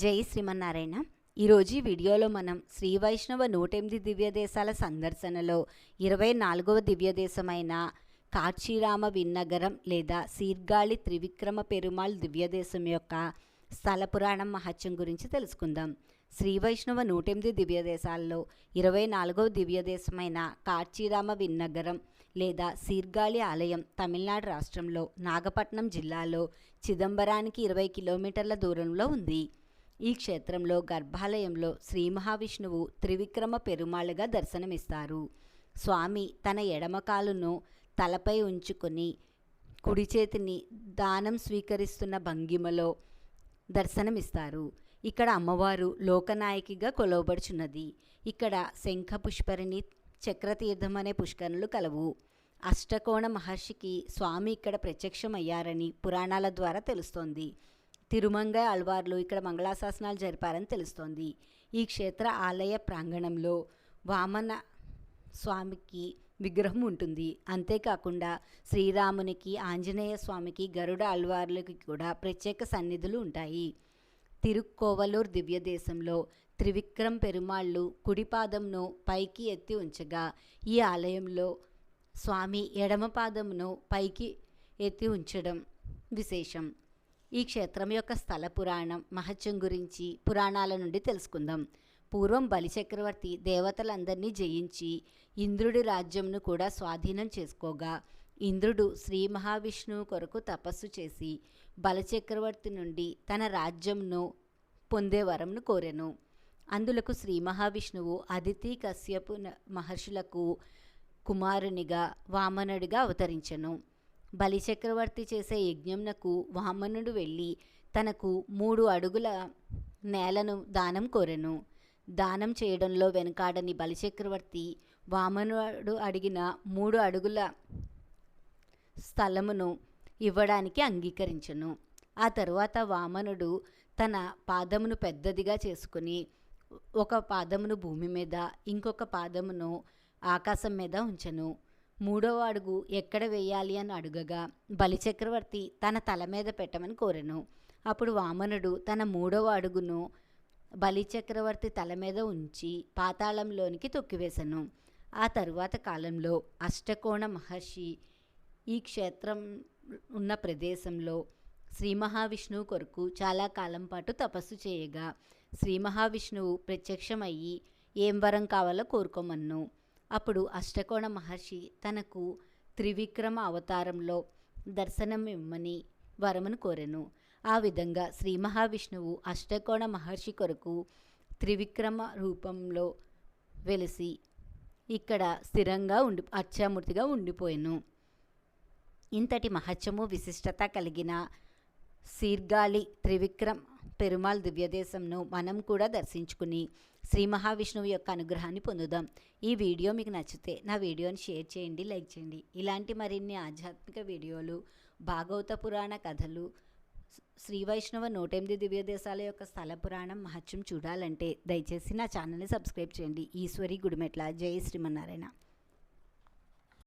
జై శ్రీమన్నారాయణ. ఈరోజు ఈ వీడియోలో మనం శ్రీ వైష్ణవ నూటెనిమిది దివ్య సందర్శనలో ఇరవై నాలుగవ దివ్యదేశమైన దేశమైన విన్నగరం లేదా సీర్గాళి త్రివిక్రమ పెరుమాళ్ దివ్యదేశం యొక్క స్థల పురాణం మహత్యం గురించి తెలుసుకుందాం. శ్రీ వైష్ణవ నూటెనిమిది దివ్య ఇరవై నాలుగవ దివ్యదేశమైన కాచీరామ విన్నగరం లేదా సీర్గాళి ఆలయం తమిళనాడు రాష్ట్రంలో నాగపట్నం జిల్లాలో చిదంబరానికి ఇరవై కిలోమీటర్ల దూరంలో ఉంది. ఈ క్షేత్రంలో గర్భాలయంలో శ్రీ మహావిష్ణువు త్రివిక్రమ పెరుమాళుగా దర్శనమిస్తారు. స్వామి తన ఎడమకాలును తలపై ఉంచుకొని కుడి చేతిని దానం స్వీకరిస్తున్న భంగిమలో దర్శనమిస్తారు. ఇక్కడ అమ్మవారు లోకనాయకిగా కొలవబడుచున్నది. ఇక్కడ శంఖ పుష్కరిణి చక్రతీర్థం అనే పుష్కరణలు కలవు. అష్టకోణ మహర్షికి స్వామి ఇక్కడ ప్రత్యక్షమయ్యారని పురాణాల ద్వారా తెలుస్తోంది. తిరుమంగ అల్వార్లు ఇక్కడ మంగళాశాసనాలు జరిపారని తెలుస్తోంది. ఈ క్షేత్ర ఆలయ ప్రాంగణంలో వామన స్వామికి విగ్రహం ఉంటుంది. అంతేకాకుండా శ్రీరామునికి ఆంజనేయ స్వామికి గరుడ అల్వార్లకి కూడా ప్రత్యేక సన్నిధులు ఉంటాయి. తిరుక్కోవలూర్ దివ్యదేశంలో త్రివిక్రమ్ పెరుమాళ్ళు కుడిపాదంను పైకి ఎత్తి ఉంచగా ఈ ఆలయంలో స్వామి ఎడమ పాదమును పైకి ఎత్తి ఉంచడం విశేషం. ఈ క్షేత్రం యొక్క స్థల పురాణం మహత్యం గురించి పురాణాల నుండి తెలుసుకుందాం. పూర్వం బలిచక్రవర్తి దేవతలందరినీ జయించి ఇంద్రుడి రాజ్యంను కూడా స్వాధీనం చేసుకోగా. ఇంద్రుడు శ్రీ మహావిష్ణువు కొరకు తపస్సు చేసి బలచక్రవర్తి నుండి తన రాజ్యంను పొందే వరంను కోరెను. అందులకు శ్రీ మహావిష్ణువు అదితి కశ్యపు మహర్షులకు కుమారునిగా వామనుడిగా అవతరించెను. బలిచక్రవర్తి చేసే యజ్ఞంనకు వామనుడు వెళ్ళి తనకు మూడు అడుగుల నేలను దానం కోరెను. దానం చేయడంలో వెనుకాడని బలిచక్రవర్తి వామనుడు అడిగిన మూడు అడుగుల స్థలమును ఇవ్వడానికి అంగీకరించను. ఆ తరువాత వామనుడు తన పాదమును పెద్దదిగా చేసుకుని ఒక పాదమును భూమి మీద ఇంకొక పాదమును ఆకాశం మీద ఉంచెను. మూడవ అడుగు ఎక్కడ వేయాలి అని అడుగగా బలిచక్రవర్తి తన తల మీద పెట్టమని కోరెను. అప్పుడు వామనుడు తన మూడవ అడుగును బలిచక్రవర్తి తల మీద ఉంచి పాతాళంలోనికి తొక్కివేశను ఆ తరువాత కాలంలో అష్టకోణ మహర్షి ఈ క్షేత్రం ఉన్న ప్రదేశంలో శ్రీ మహావిష్ణువు కొరకు చాలా కాలం పాటు తపస్సు చేయగా శ్రీ మహావిష్ణువు ప్రత్యక్షమయ్యి ఏం వరం కావాలో కోరుకోమన్ను. అప్పుడు అష్టకోణ మహర్షి తనకు త్రివిక్రమ అవతారంలో దర్శనం ఇమ్మని వరమును కోరెను. ఆ విధంగా శ్రీ మహావిష్ణువు అష్టకోణ మహర్షి కొరకు త్రివిక్రమ రూపంలో వెలిసి ఇక్కడ స్థిరంగా ఉండి అర్చామూర్తిగా ఉండిపోయాను. ఇంతటి మహత్యము విశిష్టత కలిగిన శీర్గాలి త్రివిక్రమ్ పెరుమాళ్ దివ్యదేశంను మనం కూడా దర్శించుకుని శ్రీ మహావిష్ణువు యొక్క అనుగ్రహాన్ని పొందుదాం. ఈ వీడియో మీకు నచ్చితే నా వీడియోని షేర్ చేయండి లైక్ చేయండి. ఇలాంటి మరిన్ని ఆధ్యాత్మిక వీడియోలు భాగవత పురాణ కథలు శ్రీ వైష్ణవ నూటెనిమిది దివ్య దేశాల యొక్క స్థల పురాణం మహత్యం చూడాలంటే దయచేసి నా ఛానల్ని సబ్స్క్రైబ్ చేయండి. ఈశ్వరి గుడిమెట్ల. జై శ్రీమన్నారాయణ.